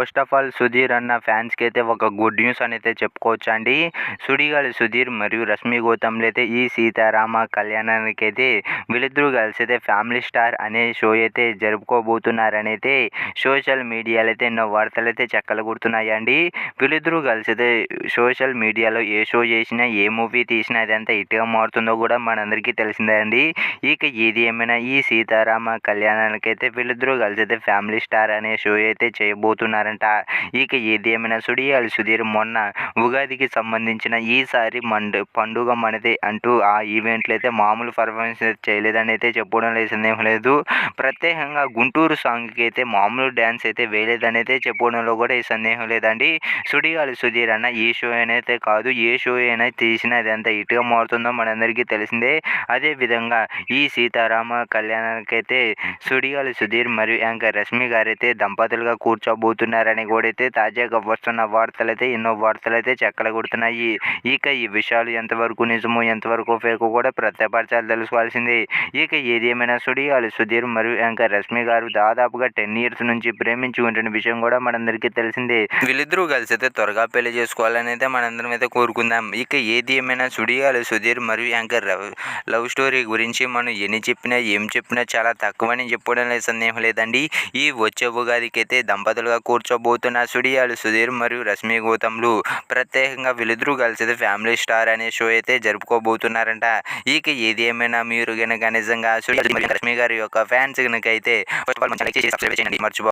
First of all Sudheer అన్న ఫ్యాన్స్కి అయితే ఒక గుడ్ న్యూస్ అని అయితే చెప్పుకోవచ్చు అండి సుడిగాలి సుధీర్ మరియు రష్మి గౌతమ్లు అయితే ఈ సీతారామ కళ్యాణానికి అయితే వీళ్ళిద్దరూ కలిసి అయితే ఫ్యామిలీ స్టార్ అనే షో అయితే జరుపుకోబోతున్నారని అయితే సోషల్ మీడియాలో అయితే ఎన్నో వార్తలు అయితే చెక్కలు గుర్తున్నాయండి వీళ్ళిద్దరూ కలిసి అయితే సోషల్ మీడియాలో ఏ షో చేసినా ఏ మూవీ తీసినా అదంతా ఇటుగా మారుతుందో కూడా మనందరికీ తెలిసిందే అండి ఇక ఏది ఏమైనా ఈ సీతారామ కళ్యాణానికి అయితే వీళ్ళిద్దరూ కలిసి అయితే ఫ్యామిలీ స్టార్ అనే షో అయితే చేశారంట ఇక ఏదేమైనా ఏమైనా సుడియాలి సుధీర్ మొన్న ఉగాదికి సంబంధించిన ఈసారి మండు పండుగ మనదే అంటూ ఆ ఈవెంట్లు అయితే మామూలు పర్ఫార్మెన్స్ చేయలేదని అయితే చెప్పడం లేదు సందేహం లేదు. ప్రత్యేకంగా గుంటూరు సాంగ్కి అయితే మామూలు డ్యాన్స్ అయితే వేయలేదని అయితే చెప్పడంలో కూడా ఈ సందేహం లేదండి. సుడిగాలి సుధీర్ అన్న ఈ షో అయితే కాదు ఏ షో అయినా తీసినా అది ఎంత ఇటుగా మారుతుందో మనందరికీ తెలిసిందే. అదే విధంగా ఈ సీతారామ కళ్యాణానికి అయితే సుడిగాలి సుధీర్ మరియు యాంకర్ రష్మి గారైతే దంపతులుగా కూర్చోబోతున్నారు. కూడా అయితే తాజాగా వస్తున్న వార్తలైతే ఎన్నో వార్తలైతే అయితే కొడుతున్నాయి ఇక ఈ విషయాలు ఎంతవరకు నిజమో ఎంతవరకు ఫేకు కూడా ప్రత్యపరచాలి తెలుసుకోవాల్సింది. ఇక ఏది ఏమైనా సుడిగాలి సుధీర్ మరియు యాంకర్ రష్మి గారు దాదాపుగా టెన్ ఇయర్స్ నుంచి ప్రేమించి ఉంటున్న విషయం కూడా మనందరికీ తెలిసిందే. వీళ్ళిద్దరూ కలిసి అయితే త్వరగా పెళ్ళి చేసుకోవాలని అయితే మనందరం అయితే కోరుకుందాం. ఇక ఏది ఏమైనా సుడియాలు సుధీర్ మరియు యాంకర్ లవ్- లవ్ స్టోరీ గురించి మనం ఎన్ని చెప్పినా ఏం చెప్పినా చాలా తక్కువని చెప్పడం లేదు సందేహం లేదండి. ఈ వచ్చే ఉగాదికి అయితే దంపతులుగా కూర్చోబోతున్న సుడియాలు సుధీర్ మరియు రష్మి గౌతమ్లు ప్రత్యేకంగా వీళ్ళిద్దరూ కలిసి ఫ్యామిలీ స్టార్ అనే షో అయితే జరుపుకోబోతున్నారంట. ఇక ఏది ఏమైనా మీరు కనుక నిజంగా సుడియాలు రష్మి గారి యొక్క ఫ్యాన్స్ కనుక అయితే మర్చిపో